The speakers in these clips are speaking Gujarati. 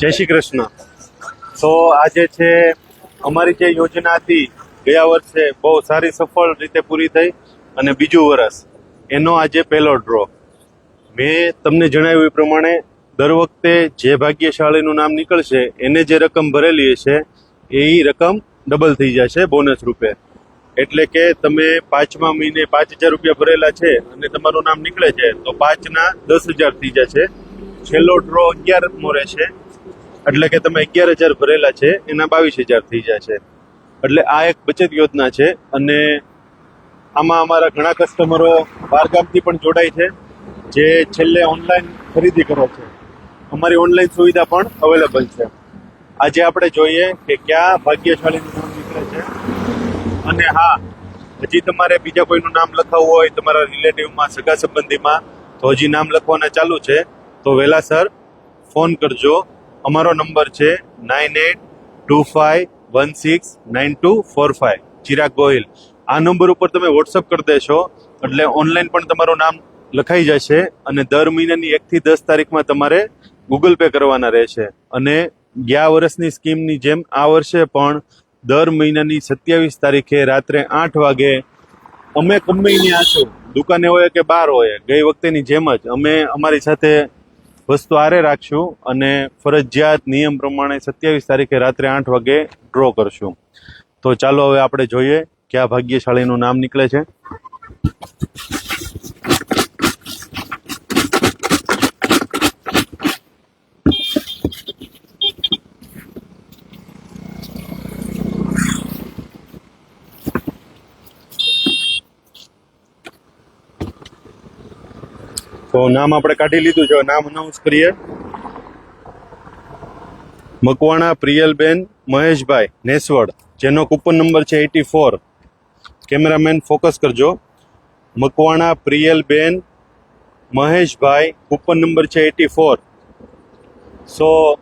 જય શ્રી કૃષ્ણ. તો આજે છે, અમારી જે યોજના હતી, ગયા વર્ષે બહુ સારી સફળ રીતે પૂરી થઈ અને બીજું વર્ષ એનો આજે પહેલો ડ્રો. મેં તમને જણાવ્યું એ પ્રમાણે, દર વખતે જે ભાગ્યશાળીનું નામ નીકળશે, એને જે રકમ ભરેલી હશે, એ રકમ ડબલ થઈ જશે બોનસ રૂપે. એટલે કે તમે પાંચમા મહિને પાંચ હજાર રૂપિયા ભરેલા છે અને તમારું નામ નીકળે છે, તો પાંચના દસ હજાર થઈ જશે. છેલ્લો ડ્રો અગિયારમો રહેશે. એટલે કે તમે અગિયાર હજાર ભરેલા છે, એના બાવીસ હજાર થઈ જાય છે. એટલે આ એક બચત યોજના છે અને આમાં અમારા ઘણા કસ્ટમરો બહારગામથી પણ જોડાય છે, જે છેલ્લે ઓનલાઈન ખરીદી કરો છે. અમારી ઓનલાઈન સુવિધા પણ અવેલેબલ છે. આજે આપણે જોઈએ કે ક્યાં ભાગ્યશાળીનું નામ નીકળે છે. અને હા, હજી તમારે બીજા કોઈનું નામ લખાવવું હોય તમારા રિલેટિવમાં સગા સંબંધીમાં તો હજી નામ લખવાના ચાલુ છે. તો વહેલાસર ફોન કરજો. અમારો નંબર છે nine eight two five one six nine two four five. Chirag Gohil. આ નંબર ઉપર તમે વોટ્સઅપ કરી દેશો, એટલે ઓનલાઈન પણ તમારું નામ લખાઈ જશે અને દર મહિનાની એકથી દસ તારીખમાં તમારે ગૂગલ પે કરવાના રહેશે. અને ગયા વર્ષની સ્કીમની જેમ આ વર્ષે પણ દર મહિનાની સત્યાવીસ તારીખે રાત્રે આઠ વાગે અમે કંપનીની છું દુકાને હોય કે બહાર હોય, ગઈ વખતેની જેમ જ અમે અમારી સાથે વસ્તુ આરે રાખશું અને ફરજિયાત નિયમ પ્રમાણે સત્યાવીસ તારીખે રાત્રે આઠ વાગે ડ્રો કરશું. તો ચાલો હવે આપણે જોઈએ કયા ભાગ્યશાળીનું નામ નીકળે છે. તો નામ આપણે કાઢી લીધું છે. નામ અનાઉન્સ કરીએ. મકવાણા, પ્રિયલબેન, મહેશભાઈ, નેસવડ. જેનો કૂપન નંબર છે એટી ફોર. કેમેરામેન ફોકસ કરજો. મકવાણા, પ્રિયલબેન, મહેશભાઈ, કૂપન નંબર છે એટી ફોર. સો,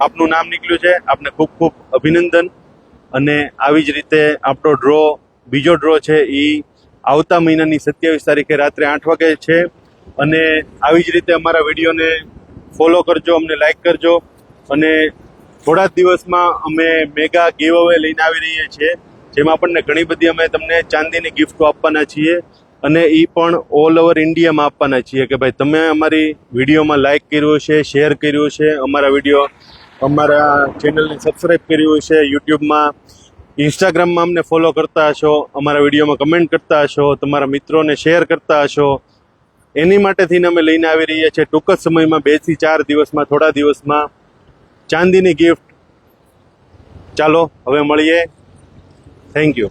આપનું નામ નીકળ્યું છે. આપને ખૂબ ખૂબ અભિનંદન. અને આવી જ રીતે આપણો ડ્રો બીજો ડ્રો છે એ આવતા મહિનાની સત્યાવીસ તારીખે રાત્રે આઠ વાગે છે. અને આવી જ રીતે અમારા વિડીયોને ફોલો કરજો, અમને લાઈક કરજો. અને થોડા જ દિવસમાં અમે મેગા ગીવ અવે લઈને આવી રહીએ છીએ, જેમાં આપણને ઘણી બધી અમે તમને ચાંદીની ગિફ્ટો આપવાના છીએ અને એ પણ ઓલ ઓવર ઇન્ડિયામાં આપવાના છીએ કે ભાઈ તમે અમારી વિડીયોમાં લાઈક કર્યો છે શેર કર્યો છે અમારા વીડિયો અમારા ચેનલને સબસ્ક્રાઈબ કર્યું છે યુટ્યુબમાં ઇન્સ્ટાગ્રામમાં અમને ફોલો કરતા હશો, અમારા વિડીયોમાં કમેન્ટ કરતા હશો, તમારા મિત્રોને શેર કરતા હશો. એની માટેથી અમે લઈને આવી રહ્યા છીએ ટૂંક જ સમયમાં બેથી ચાર દિવસમાં, થોડા દિવસમાં. ચાંદીની ગિફ્ટ ચાલો, હવે મળીએ. Thank you